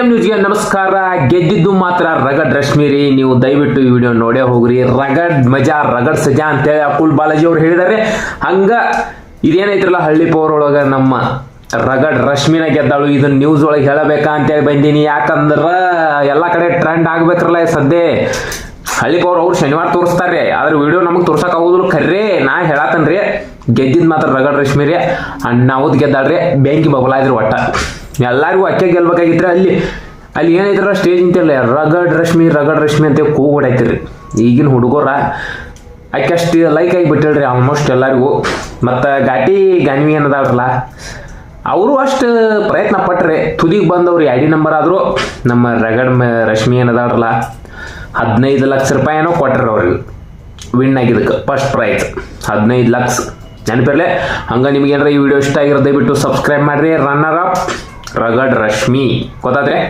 M ನ್ಯೂಸ್ಗೆ ನಮಸ್ಕಾರ. ಗೆದ್ದಿದ್ದು ಮಾತ್ರ ರಗಡ್ ರಶ್ಮಿ ರೀ ನೀವು ದಯವಿಟ್ಟು ಈ ವಿಡಿಯೋ ನೋಡೇ ಹೋಗ್ರಿ. ರಗಡ್ ಮಜಾ, ರಗಡ್ ಸಜಾ ಅಂತೇಳಿ ಅಕುಲ್ ಬಾಲಾಜಿ ಅವ್ರು ಹೇಳಿದಾರೆ ಹಂಗ ಇದೇನೈತ್ರಲ್ಲ ಹಳ್ಳಿ ಪವರ್ ಒಳಗ ನಮ್ಮ ರಗಡ್ ರಶ್ಮಿನ ಗೆದ್ದಾಳು. ಇದನ್ನ ನ್ಯೂಸ್ ಒಳಗೆ ಹೇಳಬೇಕಾ ಅಂತೇಳಿ ಬಂದೀನಿ. ಯಾಕಂದ್ರ ಎಲ್ಲ ಕಡೆ ಟ್ರೆಂಡ್ ಆಗ್ಬೇಕ್ರಲ್ಲ ಹಳ್ಳಿ ಪವರ್ ಅವ್ರು ಶನಿವಾರ ತೋರಿಸ್ತಾರೆ. ಆದ್ರೆ ವಿಡಿಯೋ ನಮಗೆ ತೋರ್ಸಕ್ ಆಗೋದಿಲ್ಲ. ಖರೇ ನಾ ಹೇಳತ್ತನ್ರಿ ಗೆದ್ದಿದ್ ಮಾತ್ರ ರಗಡ್ ರಶ್ಮಿ ರೀ ಅಣ್ಣಾವದ್ ಗೆದ್ದಾಳ್ರಿ. ಬೆಂಕಿ ಬಬಲಾದ್ರಿ ಒಟ್ಟ. ಎಲ್ಲರಿಗೂ ಅಕ್ಕೆ ಗೆಲ್ಬೇಕಾಗಿದ್ರೆ ಅಲ್ಲಿ ಅಲ್ಲಿ ಏನೈತ್ರಲ್ಲ ಸ್ಟೇಜ್ ನಿಂತಿರಲ್ಲ ರಗಡ್ ರಶ್ಮಿ ರಗಡ್ ರಶ್ಮಿ ಅಂತ ಕೂಗು ಹೊಡೈತಿರಿ ಈಗಿನ ಹುಡುಗರ ಅಕ್ಕೆ ಅಷ್ಟು ಲೈಕ್ ಆಗಿ ಬಿಟ್ಟಿಳ್ರಿ ಆಲ್ಮೋಸ್ಟ್ ಎಲ್ಲರಿಗೂ. ಮತ್ತು ಘಾಟಿ ಗಾನ್ವಿ ಏನದಾಳ್ರಲ್ಲ ಅವರು ಅಷ್ಟು ಪ್ರಯತ್ನ ಪಟ್ರೆ ತುದಿಗೆ ಬಂದವ್ರು ಡಿ ನಂಬರ್ ಆದರೂ ನಮ್ಮ ರಗಡ್ ರಶ್ಮಿ ಏನದಾಳ್ರಲ್ಲ ಹದಿನೈದು ಲಕ್ಷ ರೂಪಾಯಿ ಏನೋ ಕೊಟ್ರಿ ಅವ್ರಿಗೆ. ವಿನ್ ಆಗಿದ್ದಕ್ಕೆ ಫಸ್ಟ್ ಪ್ರೈಸ್ ಹದಿನೈದು ಲಕ್ಷ. ನೆನಪಿರಲೆ? ಹಂಗೆ ನಿಮ್ಗೆ ಏನಾರ ಈ ವಿಡಿಯೋ ಇಷ್ಟ ಆಗಿರೋ ದಯವಿಟ್ಟು ಸಬ್ಸ್ಕ್ರೈಬ್ ಮಾಡಿರಿ ರನ್ನರ್ ಅಪ್ ರಗಡ್ ರಶ್ಮಿ. ಗೊತ್ತಾದ್ರೆ